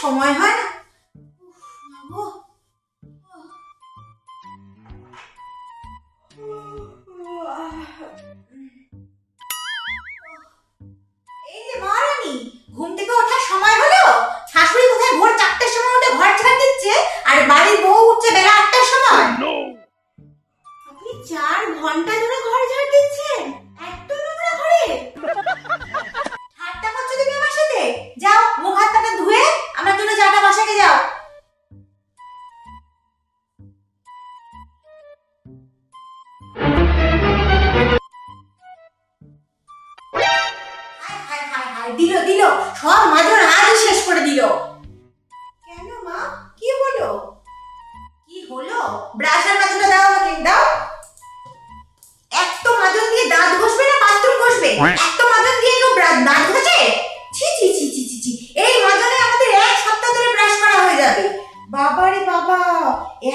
সময় হয় দিল দিল। সব মাজন আজ শেষ করে দিল। কেন মা? কি হলো? কি হলো? ব্রাশ আর মাজনটা দাও আমাকে দাও। এক তো মাজন দিয়ে দাঁত ঘষবে না বাথরুম ঘষবে। এক তো মাজন দিয়ে কেউ দাঁত ঘষে? ছি ছি ছি ছি ছি ছি। এই মাজনে আমাদের এক সপ্তাহ ধরে ব্রাশ করা হয়ে যাবে। বাবা রে বাবা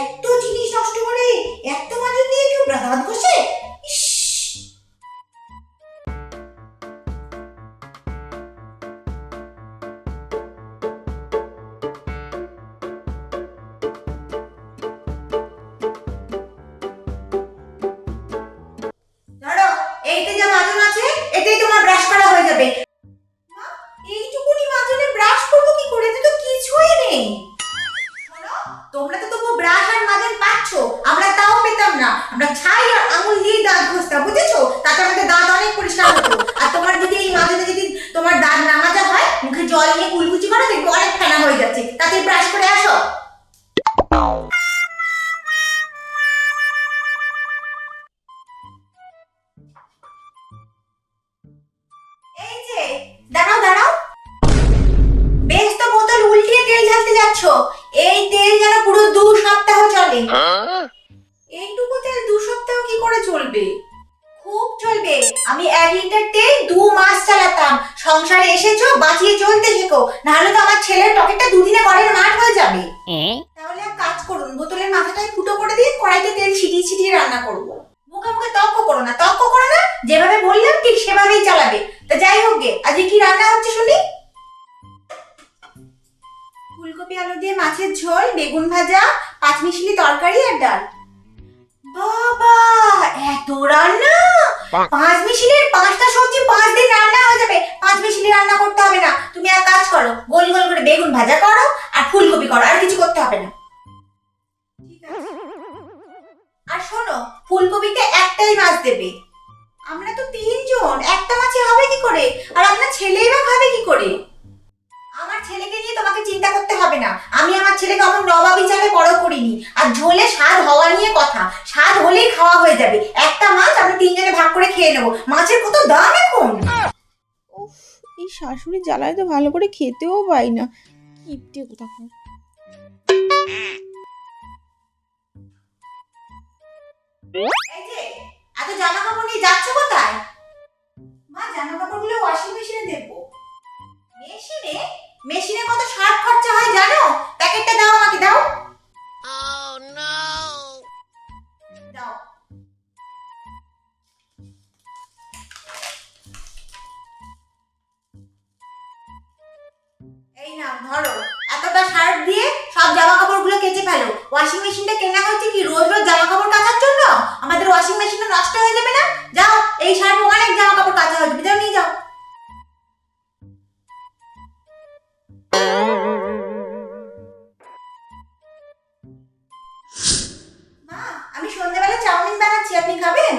এত মাজন আছে? এতেই তোমার ব্রাশ করা হয়ে যাবে। এইটুকুনি মাজনে ব্রাশ করব কি করে? তো কিছুই নেই। তোমরা তো তবু ব্রাশ আর মাজন পাচ্ছ। আমরা তাও পেতাম না। আমরা ছাই আর আঙুল দিয়ে দাঁত ঘষতাম, বুঝেছ? তাতে আমাদের দাঁত অনেক পরিষ্কার হতো। আর তোমার যদি এই মাজনে যদি তোমার দাঁত না মাজা হয়, মুখে জল নিয়ে কুলকুচি করো দেখবে অনেক ফেনা হয়ে যাচ্ছে। তাতে ব্রাশ করে আসো ঢালতে এই তেল যেন পুরো দু সপ্তাহ চলে। এইটুকু তেল দু সপ্তাহ কি করে চলবে? খুব চলবে। আমি এক লিটার তেল দু মাস চালাতাম। সংসারে এসেছ বাঁচিয়ে চলতে শেখো। নাহলে তো আমার ছেলের পকেটটা দুদিনে ঘরের মাঠ হয়ে যাবে। তাহলে এক কাজ করুন বোতলের মাথাটায় ফুটো করে দিয়ে কড়াইতে তেল ছিটিয়ে ছিটিয়ে রান্না করব। মুখে মুখে তর্ক করো না তর্ক করো না। যেভাবে বললাম ঠিক সেভাবেই চালাবে। মাছের ঝোল বেগুন ভাজা পাঁচমিশালি তরকারি আর ডাল। বাবা এত রান্না? পাঁচ মিশিলের পাঁচটা সবজি পাঁচ দিন রান্না হয়ে যাবে। পাঁচ মিশিলি রান্না করতে হবে না। তুমি এক কাজ করো গোল গোল করে বেগুন ভাজা করো আর ফুলকপি করো আর কিছু করতে হবে না। আর শোনো ফুলকপিতে একটাই মাছ দেবে। আমরা তো তিনজন একটা মাছই হবে কি করে? আর আপনার ছেলেই বা খাবে কি করে? ছেলেকে নিয়ে তোমাকে চিন্তা করতে হবে না। আমি আমার ছেলেকে অমন নবাবি চালে বড় করিনি। আর ঝোলে স্বাদ হওয়া নিয়ে কথা। স্বাদ হলেই খাওয়া হয়ে যাবে। একটা মাছ আমরা তিনজনে ভাগ করে খেয়ে নেব। মাছের কত দাম এখন? উফ এই শাশুড়ি জ্বালায় তো ভালো করে খেতেও পাই না। কিপটে কোথাকার। এই যে এত জামা কাপড় নিয়ে যাচ্ছ কোথায়? মা জামা কাপড়গুলো ওয়াশিং মেশিনে দেবো। ওয়াশিং মেশিনটা কেনা হয়েছে কি? রোজ রোজ জামা কাপড় কাচার জন্য? আমাদের ওয়াশিং মেশিনটা নষ্ট হয়ে যাবে না? যাও, এই সার অনেক জামা কাপড় কাচা হয়ে যাবে নিয়ে যাও। মা, আমি সন্ধ্যেবেলা চাউমিন বানাচ্ছি, আপনি খাবেন?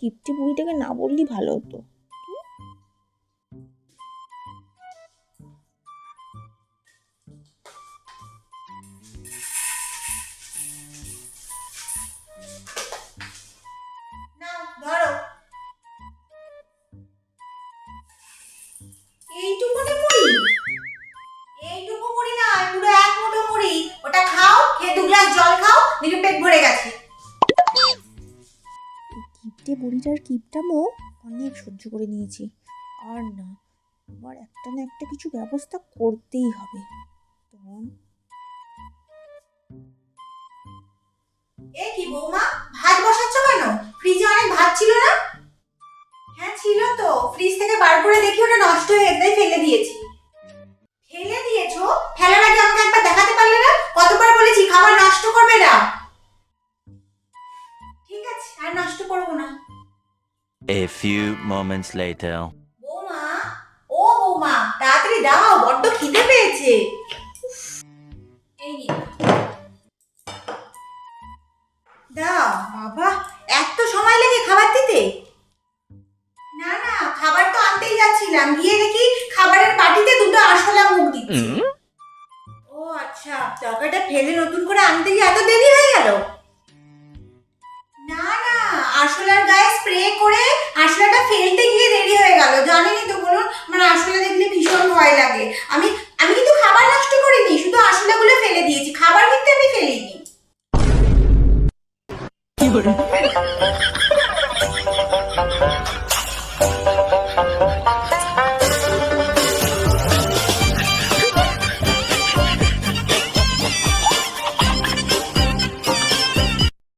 কিপটে বুড়িটাকে না বললেই ভালো হতো। নাও ধরো। এইটুকুনি মুড়ি? এইটুকু মুড়ি না পুরো এক মুঠো মুড়ি। ওটা খাও, খেয়ে দু গ্লাস জল খাও দেখবে পেট ভরে গেছে। বুড়িটার কিপটামো অনেক সহ্য করে নিয়েছি। আর না এবার একটা না একটা কিছু ব্যবস্থা করতেই হবে। তখন এ কি বৌমা, ভাত বসাচ্ছ কেন? ফ্রিজে অনেক ভাত ছিল না? হ্যাঁ ছিল তো। ফ্রিজ থেকে বার করে দেখি, ওটা নষ্ট হয়ে গেছে ফেলে দিয়েছি। ফেলে দিয়েছ? ফেলার আগে আমাকে একবার দেখাতে পারলে না? কতবার বলেছি, খাবার নষ্ট করবে না। ঠিক আছে, আর নষ্ট করব না। A few moments later. বৌমা ও বৌমা তাড়াতাড়ি দাও বড্ড খিদে পেয়েছে। এই নিন দাও বাবা এত সময় লাগে খাবার দিতে? না না খাবার তো আনতেই যাচ্ছিলাম। গিয়ে দেখি খাবারের বাটিতে দুটো আরশোলা মুখ দিচ্ছে। ও আচ্ছা তরকারিটা ফেলে নতুন করে আনতে গিয়ে এত দেরি হয়ে গেল? না না আশলার গায়ে স্প্রে করে আশলাটা ফেলতে গিয়ে দেরি হয়ে গেল জানিনি তো